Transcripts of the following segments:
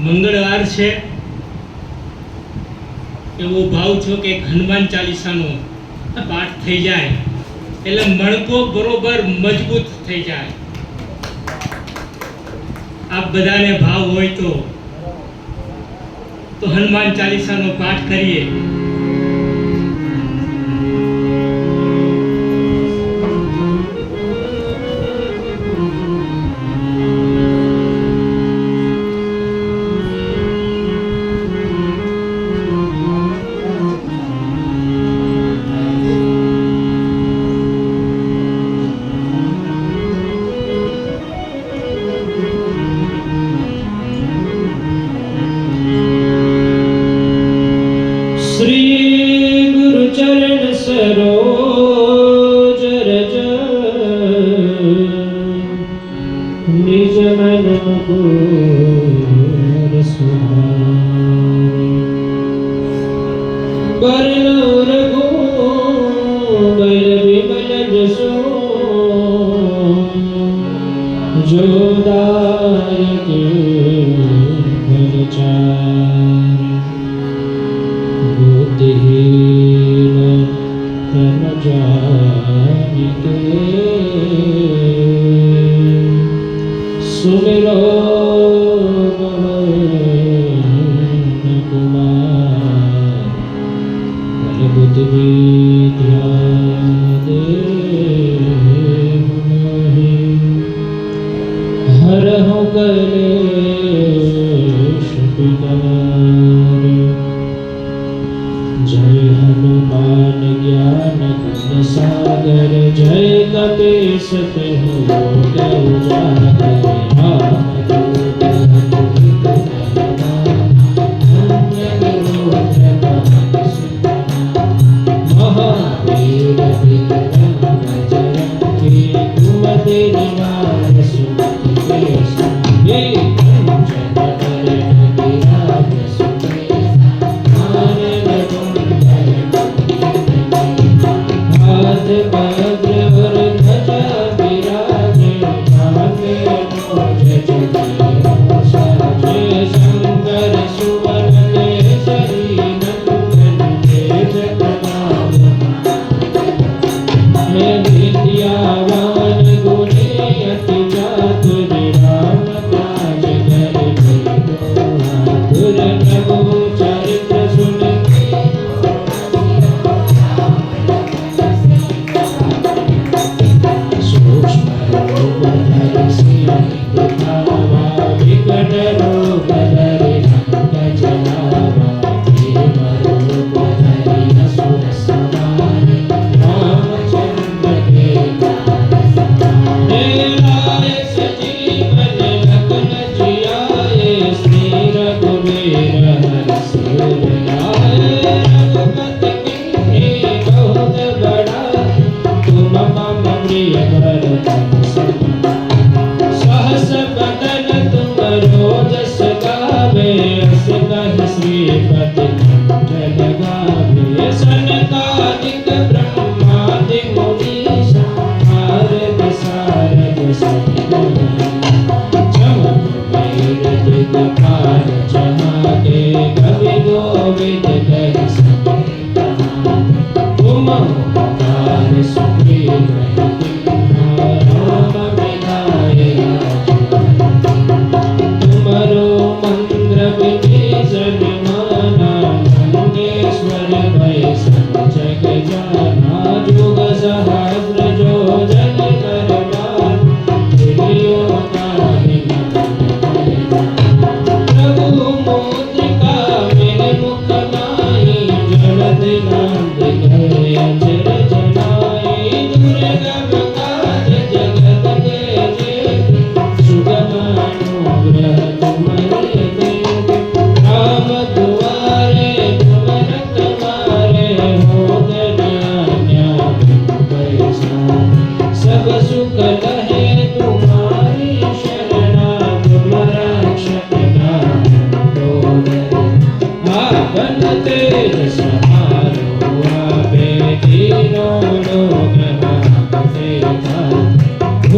મંગળવાર છે. એવો ભાવ છો કે હનુમાન ચાલીસાનો પાઠ થઈ જાય. એટલે મણકો બરોબર મજબૂત થઈ જાય. આપ બધાને ભાવ હોય તો. તો હનુમાન ચાલીસાનો પાઠ કરીએ.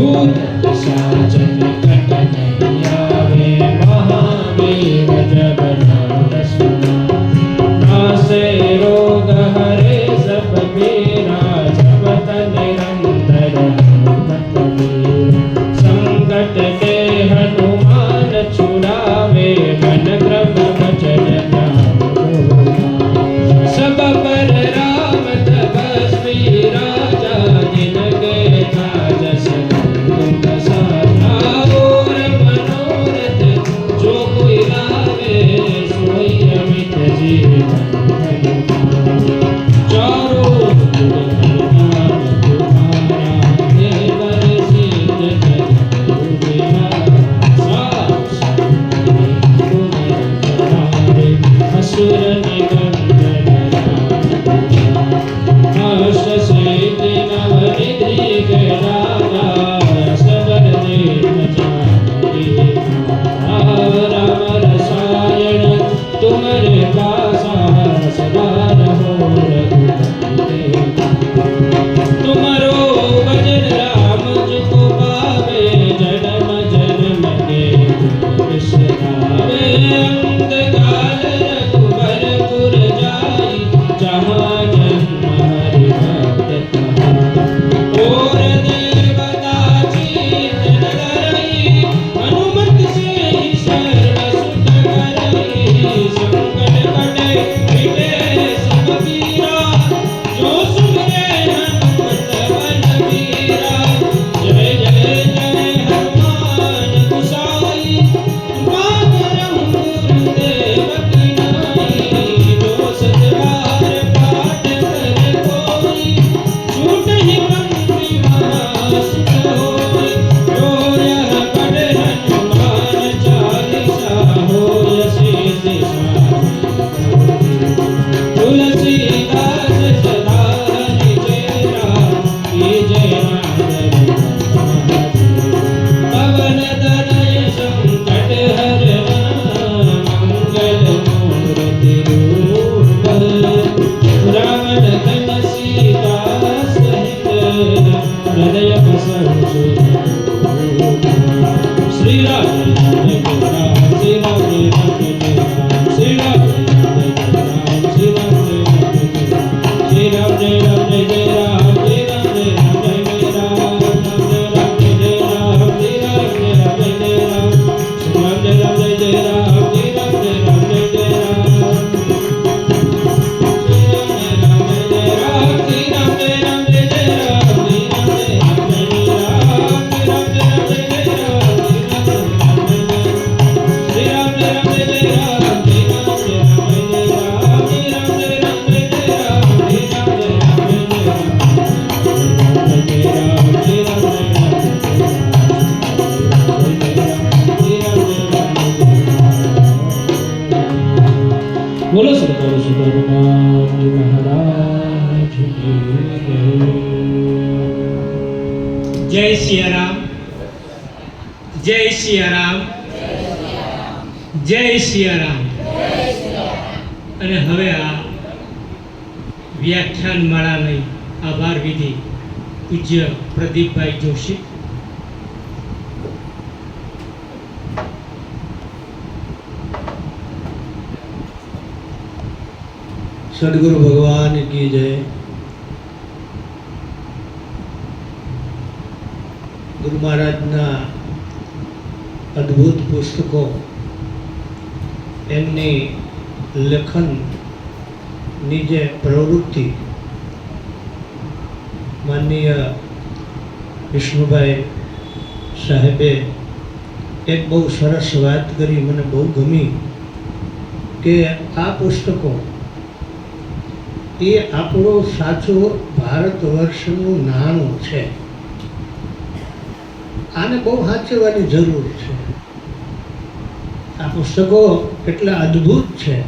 What is? જય સિયારામ જય સિયારામ અને હવે આ વ્યાખ્યાન માળાની આભાર વિધિ પૂજ્ય પ્રદીપભાઈ જોશી. સદગુરુ ભગવાન કી જય. ગુરુ મહારાજના અદ્ભુત પુસ્તકો. એમની લેખનની જે પ્રવૃત્તિ. માનનીય વિષ્ણુભાઈ સાહેબે એક બહુ સરસ વાત કરી, મને બહુ ગમી કે આ પુસ્તકો એ આપણું સાચું ભારત વર્ષનું નાણું છે. આને બહુ સાચવવાની જરૂર છે. આ પુસ્તકો કેટલા અદ્ભુત છે.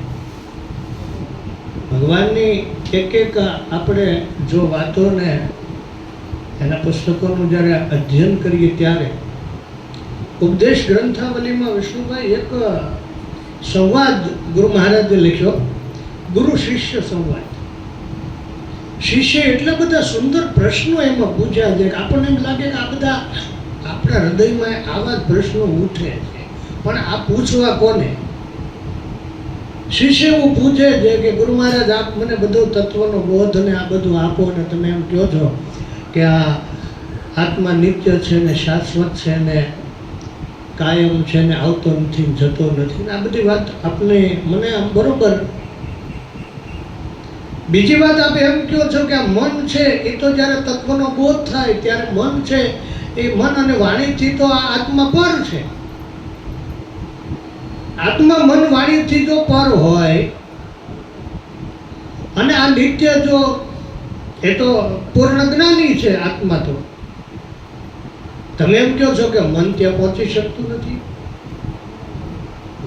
ભગવાનની એક એક આપણે જો વાતોને એના પુસ્તકોનું જ્યારે અધ્યયન કરીએ ત્યારે, ઉપદેશ ગ્રંથાવલીમાં વિષ્ણુભાઈ એક સંવાદ ગુરુ મહારાજે લખ્યો, ગુરુ શિષ્ય સંવાદ. શિષ્ય એટલા બધા સુંદર પ્રશ્નો એમાં પૂછ્યા છે આપણને એમ લાગે કે આ બધા આપણા હૃદયમાં આવા પ્રશ્નો ઉઠે છે. પણ આ પૂછવા કોને? શિષ્ય પૂછે છે કે ગુરુ મહારાજ, આપ મને બધો તત્વનો બોધ અને આ બધું આપો ને તમે એમ કહો છો કે આ આત્મા નિત્ય છે ને શાશ્વત છે ને કાયમ છે ને આવતો નથી જતો નથી આ બધી વાત આપને મને બરોબર. બીજી વાત આપ એમ કહો છો કે આ મન છે, એ તો જ્યારે તત્વનો બોધ થાય, ત્યારે મન છે એ મન અને વાણી તો આ આત્મા પર છે. આત્મા મન વાણી ચિત્તો પર હોય, અને આ નિત્ય જો એ તો પૂર્ણ જ્ઞાની છે આત્મા તો. તમે એમ કહો છો કે મન ત્યાં પહોંચી શકતું નથી?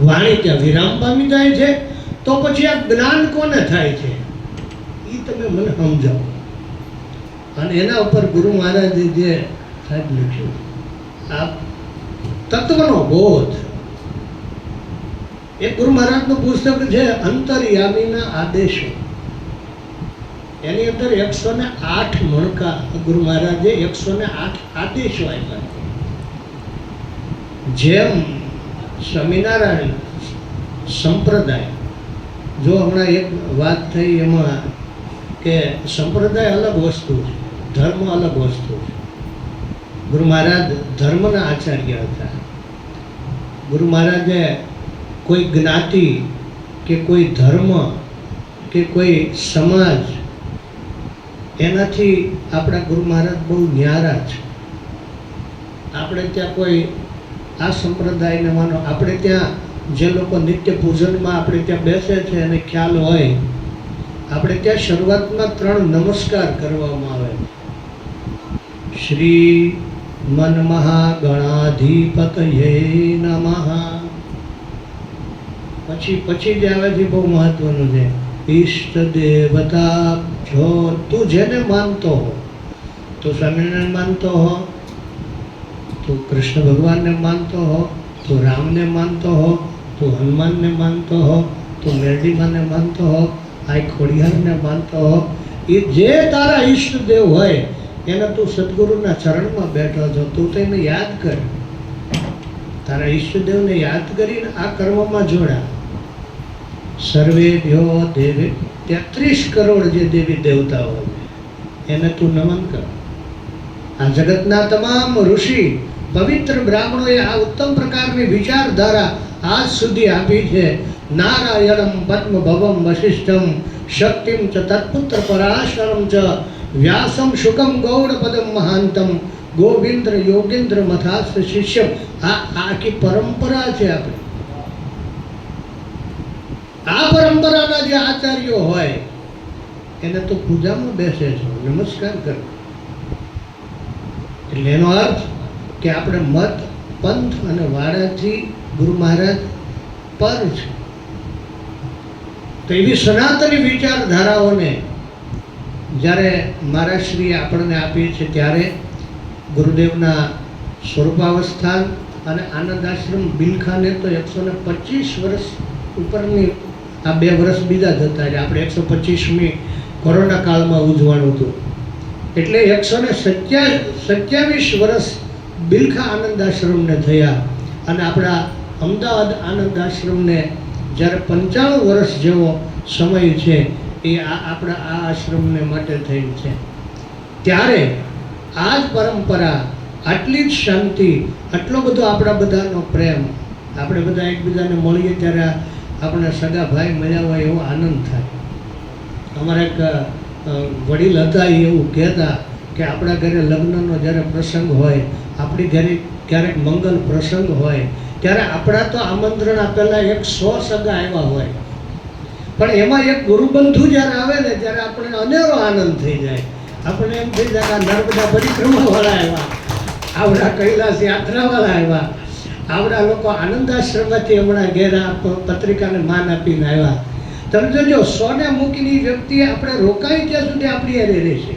વાણી ત્યાં વિરામ પામી જાય છે, તો પછી આ જ્ઞાન કોને થાય છે? એ તમે મને સમજાવો. અને એના ઉપર ગુરુ મહારાજે જે સાહેબ લખ્યું. આ તત્વનો બોધ. એ ગુરુ મહારાજનું પુસ્તક છે અંતરયામીના આદેશો. એની અંદર એકસો ને આઠ મણકા ગુરુ મહારાજે એકસો ને આઠ આદેશો આપ્યા. જેમ સ્વામિનારાયણ સંપ્રદાય, જો હમણાં એક વાત થઈ એમાં કે સંપ્રદાય અલગ વસ્તુ છે, ધર્મ અલગ વસ્તુ છે. ગુરુ મહારાજ ધર્મના આચાર્ય હતા. ગુરુ મહારાજે કોઈ જ્ઞાતિ કે કોઈ ધર્મ કે કોઈ સમાજ એનાથી આપણા ગુરુ મહારાજ બહુ ન્યારા છે. આપણે ત્યાં કોઈ આ સંપ્રદાયને માનો, આપણે ત્યાં જે લોકો નિત્ય પૂજનમાં આપણે ત્યાં બેસે છે એને ખ્યાલ હોય, આપણે ત્યાં શરૂઆતમાં ત્રણ નમસ્કાર કરવામાં આવે શ્રી મન મહાગણાધિપતયે નમઃ પછી પછી જે આવે છે બહુ મહત્વનું છે. ઈષ્ટ દેવતા જો તું જેને માનતો હો, તું સ્વામિનારાયણ માનતો હો, તું કૃષ્ણ ભગવાનને માનતો હો, તું રામને માનતો હો, તું હનુમાનને માનતો હો, તું મેરડીમાને માનતો હો, આ ખોડિયારને માનતો હો, એ જે તારા ઈષ્ટદેવ હોય એને તું સદગુરુના ચરણમાં બેઠો છો, તું તેને યાદ કર. તારા ઈષ્ટદેવને યાદ કરીને આ કર્મમાં જોડા. સર્વે ભ્યો દેવે તેત્રીસ કરોડ જે દેવી દેવતાઓ એને તું નમન કર. આ જગતના તમામ ઋષિ, પવિત્ર બ્રાહ્મણોએ આ ઉત્તમ પ્રકારની વિચારધારા આજ સુધી આપી છે. નારાયણમ પદ્મભવમ વશિષ્ઠમ શક્તિમ ચ તત્પુત્ર પરાશરમ ચ વ્યાસમ શુકમ ગૌડપદમ મહાંતમ. ગોવિંદ્ર, યોગેન્દ્ર મથાસ્થ શિષ્યમ. આ આખી પરંપરા છે આપણી. આ પરંપરાના જે આચાર્યો હોય, એને તો પૂજામાં બેસે છે. નમસ્કાર કરો. એટલે એનો અર્થ કે આપણે મત, પંથ અને વાડાથી ગુરુ મહારાજ પર છે. તો એવી સનાતની વિચારધારાઓને જ્યારે મહારાજશ્રી આપણને આપીએ છે ત્યારે ગુરુદેવના સ્વરૂપાવસ્થાન અને આનંદ આશ્રમ બિલખાને તો એકસો ને પચીસ વર્ષ ઉપરની, આ બે વર્ષ બીજા જતા છે આપણે એકસો પચીસમી કોરોના કાળમાં ઉજવાનું હતું. એટલે એકસો ને સત્યા, સત્યાવીસ વર્ષ બિલખા આનંદ આશ્રમને થયા અને આપણા અમદાવાદ આનંદ આશ્રમને જ્યારે પંચાણું વર્ષ જેવો સમય છે એ આ આપણા આ આશ્રમને માટે થયેલ છે. ત્યારે આ જ પરંપરા, આટલી જ શાંતિ, આટલો બધો આપણા બધાનો પ્રેમ, આપણે બધા એકબીજાને મળીએ ત્યારે આપણા સગા ભાઈ મળ્યા હોય એવો આનંદ થાય. અમારા એક વડીલ હતા એવું કહેતા કે આપણા ઘરે લગ્નનો જ્યારે પ્રસંગ હોય, આપણી ઘરે ક્યારેક મંગલ પ્રસંગ હોય, ત્યારે આપણા તો આમંત્રણ આપેલા એક સો સગા આવ્યા હોય. પણ એમાં એક ગુરુબંધુ જ્યારે આવે ને, ત્યારે આપણે અનેરો આનંદ થઈ જાય. આપણે એમ થઈ જાય કે નર્મદા પરિક્રમાવાળા આવ્યા. આવડા કૈલાસ યાત્રાવાળા આવ્યા. આવડા લોકો આનંદ આશ્રમમાંથી હમણાં ઘેરા પત્રિકાને માન આપીને આવ્યા. તમે જોજો, સોને મૂકીને વ્યક્તિ આપણે રોકાય ત્યાં સુધી આપણી અરે રહેશે.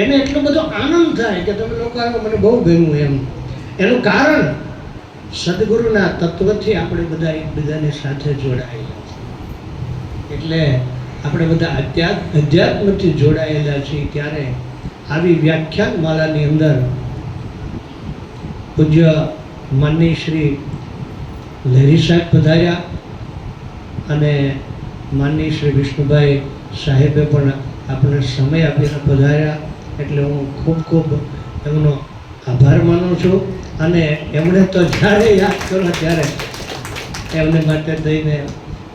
એને એટલો બધો આનંદ થાય કે તમે લોકો આવ્યો મને બહુ ગમ્યું એમ. એનું કારણ, સદગુરુના તત્વથી આપણે બધા એકબીજાની સાથે જોડાયેલા. એટલે આપણે બધા અધ્યાત્મ અધ્યાત્મથી જોડાયેલા છીએ ત્યારે આવી વ્યાખ્યાન માળાની અંદર પૂજ્ય માનની શ્રી લહેરી સાહેબ પધાર્યા અને માનની શ્રી વિષ્ણુભાઈ સાહેબે પણ આપણને સમય આપીને પધાર્યા એટલે હું ખૂબ ખૂબ એમનો આભાર માનું છું અને એમણે તો જ્યારે યાદ કરો ત્યારે એમને માટે દઈને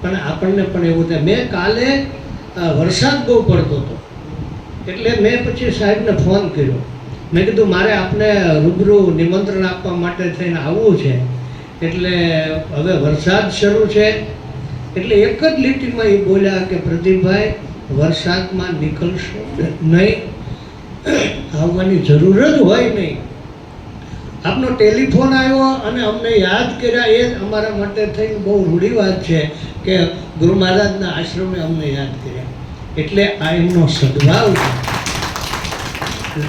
પણ આપણને પણ એવું થાય. મેં કાલે વરસાદ બહુ પડતો હતો. એટલે મેં પછી સાહેબને ફોન કર્યો. મેં કીધું, મારે આપને રૂબરૂ નિમંત્રણ આપવા માટે થઈને આવવું છે. એટલે હવે વરસાદ શરૂ છે. એટલે એક જ લીટીમાં એ બોલ્યા કે, પ્રદીપભાઈ, વરસાદમાં નીકળશો નહીં. આવવાની જરૂર જ હોય નહીં. આપનો ટેલિફોન આવ્યો અને અમને યાદ કર્યા. એ અમારા માટે થઈને બહુ રૂઢી વાત છે. કે ગુરુ મહારાજના આશ્રમે અમને યાદ કર્યા. એટલે આ એમનો સદભાવ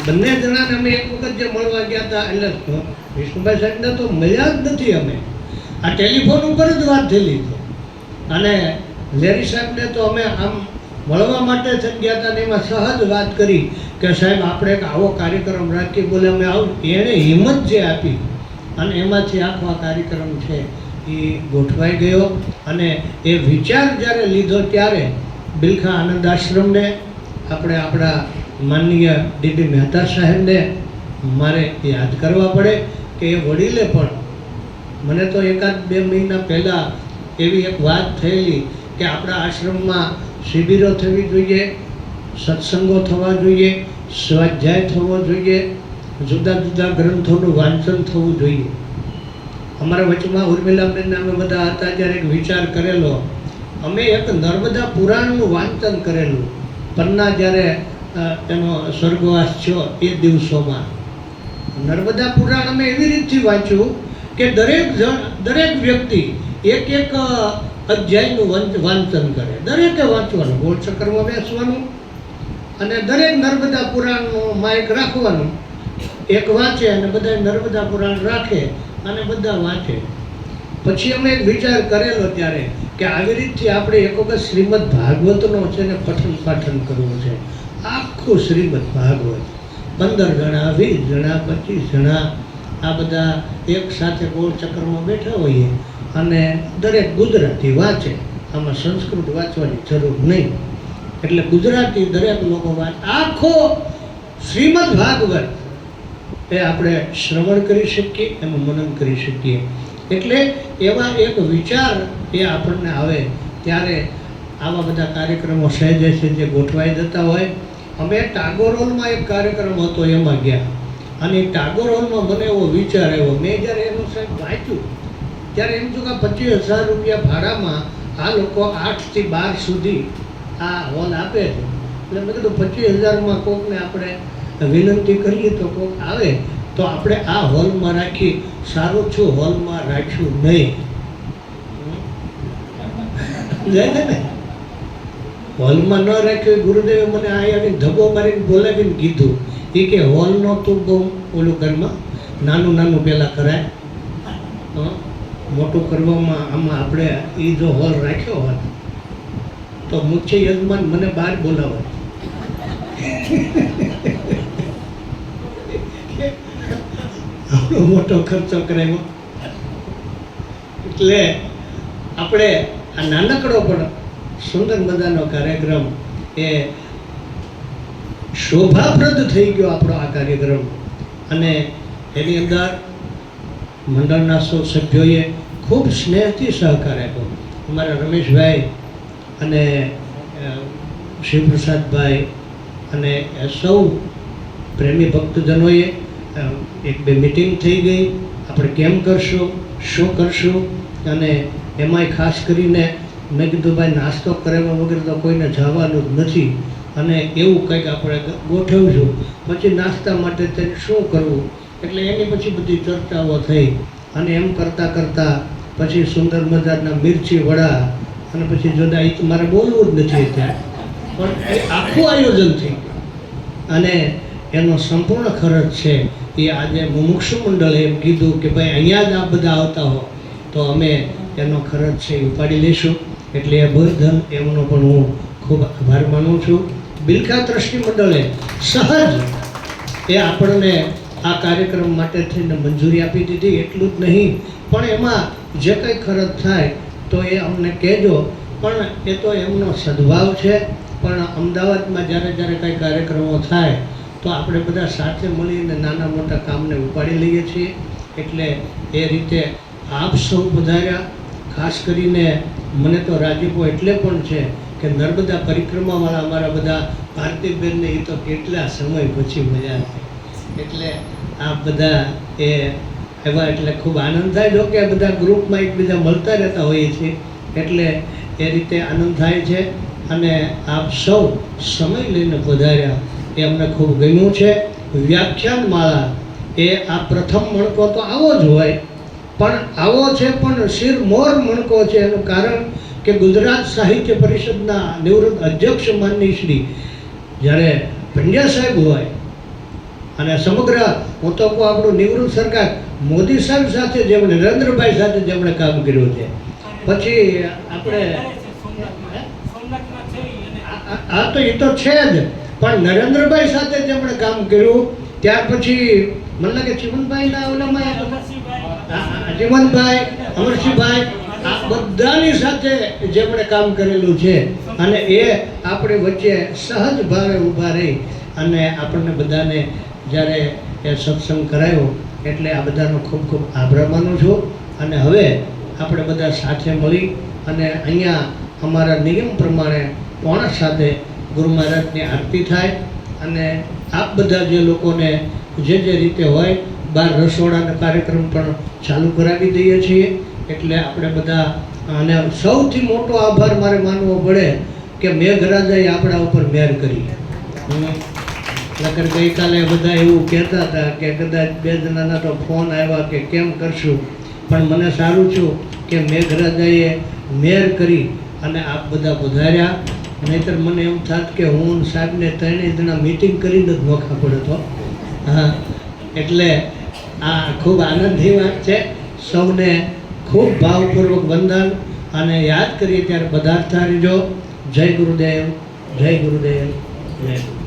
બંને જણાને અમે એક વખત જે મળવા ગયા હતા, એટલે વિષ્ણુભાઈ સાહેબને તો મળ્યા જ નથી અમે. આ ટેલિફોન ઉપર જ વાત થયેલી છે અને લેરી સાહેબને તો અમે આમ મળવા માટે જ ગયા હતા ને એમાં સહજ વાત કરી કે સાહેબ, આપણે એક આવો કાર્યક્રમ રાખીએ, બોલે અમે આવું. એણે હિંમત જે આપી, અને એમાંથી આખો આ કાર્યક્રમ છે. એ ગોઠવાઈ ગયો અને એ વિચાર જ્યારે લીધો ત્યારે બિલખા આનંદ આશ્રમને, આપણે આપણા માનનીય ડીબી મહેતા સાહેબને મારે યાદ કરવા પડે કે એ વડીલે પણ મને તો એકાદ બે મહિના પહેલાં એવી એક વાત થયેલી કે આપણા આશ્રમમાં શિબિરો થવી જોઈએ, સત્સંગો થવા જોઈએ, સ્વાધ્યાય થવો જોઈએ, જુદા જુદા ગ્રંથોનું વાંચન થવું જોઈએ. અમારા વચમાં ઉર્મિલાબેન અમે બધા હતા, ત્યારે એક વિચાર કરેલો. અમે એક નર્મદા પુરાણનું વાંચન કરેલું. પન્ના જ્યારે એનો સ્વર્ગવાસ થયો એ દિવસોમાં. નર્મદા પુરાણ અમે એવી રીતથી વાંચ્યું કે દરેક જણ, દરેક વ્યક્તિ એક એક અધ્યાયનું વંચ- વાંચન કરે. દરેકે વાંચવાનું, ગોળ ચક્કરમાં બેસવાનું અને દરેક નર્મદા પુરાણનું માઇક રાખવાનું. એક વાંચે અને બધા નર્મદા પુરાણ રાખે. અને બધા વાંચે. પછી અમે વિચાર કરેલો ત્યારે કે આવી રીતથી આપણે એક વખત શ્રીમદ ભાગવતનો છે ને પઠન પાઠન કરવું છે. આખું શ્રીમદ ભાગવત. પંદર જણા, વીસ જણા, પચીસ જણા આ બધા એક સાથે ગોળ ચક્રમાં બેઠા હોઈએ અને દરેક ગુજરાતી વાંચે. આમાં સંસ્કૃત વાંચવાની જરૂર નહીં. એટલે ગુજરાતી દરેક લોકો વાંચે. આખો શ્રીમદ ભાગવત. એ આપણે શ્રવણ કરી શકીએ એનું મનન કરી શકીએ. એટલે એવા એક વિચાર એ આપણને આવે ત્યારે આવા બધા કાર્યક્રમો સહેજે છે જે ગોઠવાઈ જતા હોય. અમે ટાગોર હોલમાં એક કાર્યક્રમ હતો, એમાં ગયા. અને ટાગોર હોલમાં મને એવો વિચાર આવ્યો. મેં જ્યારે એનું સાહેબ વાંચ્યું, ત્યારે એમ છું કે પચીસ હજાર રૂપિયા ભાડામાં આ લોકો આઠથી બાર સુધી આ હોલ આપે છે. એટલે મેં કીધું પચીસ હજારમાં કોકને આપણે વિનંતી કરીએ તો કોઈક આવે, તો આપણે આ હોલમાં રાખી, સારું છું હોલમાં રાખ્યું નહીં. ને હોલમાં ન રાખ્યું ગુરુદેવે મને આ આવીને ધબો મારીને બોલાવીને કીધું. એ કે હોલ નહોતું બહુ ઓલું ઘરમાં, નાનું નાનું પહેલાં કરાય? મોટું કરવામાં આમાં આપણે એ જો હોલ રાખ્યો હોત, તો મુખ્ય યજમાન મને બહાર બોલાવે આવડો મોટો ખર્ચો કરાવ્યો એટલે આપણે આ નાનકડો પણ સુંદર મજાનો કાર્યક્રમ એ શોભાપ્રદ થઈ ગયો આપણો આ કાર્યક્રમ. અને એની અંદર મંડળના સૌ સભ્યોએ ખૂબ સ્નેહથી સહકાર આપ્યો. અમારા રમેશભાઈ અને શિવપ્રસાદભાઈ અને સૌ પ્રેમી ભક્તજનોએ એક બે મિટિંગ થઈ ગઈ. આપણે કેમ કરશું? શું કરશું? અને એમાંય ખાસ કરીને મેં કીધું, ભાઈ, નાસ્તો કરાવ્યા વગર તો કોઈને જવાનું જ નથી. અને એવું કંઈક આપણે ગોઠવશું. પછી નાસ્તા માટે તે શું કરવું? એટલે એની પછી બધી ચર્ચાઓ થઈ. અને એમ કરતાં કરતાં પછી સુંદર મજાના મિરચી વડા અને પછી જોદા એ તો મારે બોલવું જ નથી ત્યાં પણ એ આખું આયોજન થઈ અને એનો સંપૂર્ણ ખર્ચ છે. એ આજે મુમુક્ષ મંડળે એમ કીધું કે ભાઈ અહીંયા જ આ બધા આવતા હો. તો અમે એનો ખર્ચ છે એ ઉપાડી લઈશું. એટલે એ બધાન એમનો પણ હું ખૂબ આભાર માનું છું. બિલખા દ્રષ્ટિ મંડળે સહજ એ આપણને આ કાર્યક્રમ માટે થઈને મંજૂરી આપી દીધી. એટલું જ નહીં, પણ એમાં જે કંઈ ખર્ચ થાય તો એ અમને કહેજો. પણ એ તો એમનો સદભાવ છે. પણ અમદાવાદમાં જ્યારે જ્યારે કંઈ કાર્યક્રમો થાય તો આપણે બધા સાથે મળીને નાના મોટા કામને ઉપાડી લઈએ છીએ. એટલે એ રીતે આપ સૌ વધાર્યા. ખાસ કરીને મને તો રાજીપો એટલે પણ છે કે નર્મદા પરિક્રમાવાળા અમારા બધા ભારતીબેનને એ તો કેટલા સમય પછી મજા છે. એટલે આ બધા એ એવા એટલે ખૂબ આનંદ થાય જો કે બધા ગ્રુપમાં એકબીજા મળતા રહેતા હોઈએ છીએ. એટલે એ રીતે આનંદ થાય છે. અને આપ સૌ સમય લઈને પધાર્યા એ અમને ખૂબ ગમ્યું છે. વ્યાખ્યાન માળા એ આ પ્રથમ મણકો તો આવો જ હોય પણ આવો છે પણ શિર મોર મણકો છે એનું કારણ કે ગુજરાત સાહિત્ય પરિષદના નિવૃત્ત અધ્યક્ષ માનની શ્રી જ્યારે પંડ્યા સાહેબ હોય અને સમગ્ર હું તો કહું આપણું નિવૃત્ત સરકાર મોદી સાહેબ સાથે જેમણે નરેન્દ્રભાઈ સાથે જેમણે કામ કર્યું છે. પછી આપણે આ તો એ તો છે જ. પણ નરેન્દ્રભાઈ સાથે જેમણે કામ કર્યું ત્યાર પછી મને લાગે ચિમનભાઈના ઓલામાં જીવનભાઈ અમરસિંહભાઈ આ બધાની સાથે જેમણે કામ કરેલું છે. અને એ આપણી વચ્ચે સહજ ભાવે ઊભા રહી અને આપણને બધાને જ્યારે એ સત્સંગ કરાયો એટલે આ બધાનો ખૂબ ખૂબ આભાર માનું છું. અને હવે આપણે બધા સાથે મળી અને અહીંયા અમારા નિયમ પ્રમાણે પોણા સાથે ગુરુ મહારાજની આરતી થાય અને આપ બધા જે લોકોને જે જે રીતે હોય, બાર રસોડાનો કાર્યક્રમ પણ ચાલુ કરાવી દઈએ છીએ. એટલે આપણે બધા, અને સૌથી મોટો આભાર મારે માનવો પડે કે મેઘરાજાએ આપણા ઉપર મેર કરી. નકર ગઈકાલે બધા એવું કહેતા હતા કે કદાચ બે જણાના તો ફોન આવ્યા કે કેમ કરશું? પણ મને સારું છું કે મેઘરાજાએ મેર કરી અને આપ બધા પધાર્યા નહીતર મને એમ થાત કે હું સાહેબને ત્રણેય જણા મિટિંગ કરીને જ નોખા પડ્યો તો. હા, એટલે આ ખૂબ આનંદની વાત છે. સૌને ખૂબ ભાવપૂર્વક વંદન અને યાદ કરીએ ત્યારે બધા રહેજો. જય ગુરુદેવ જય ગુરુદેવ જય ગુરુદેવ.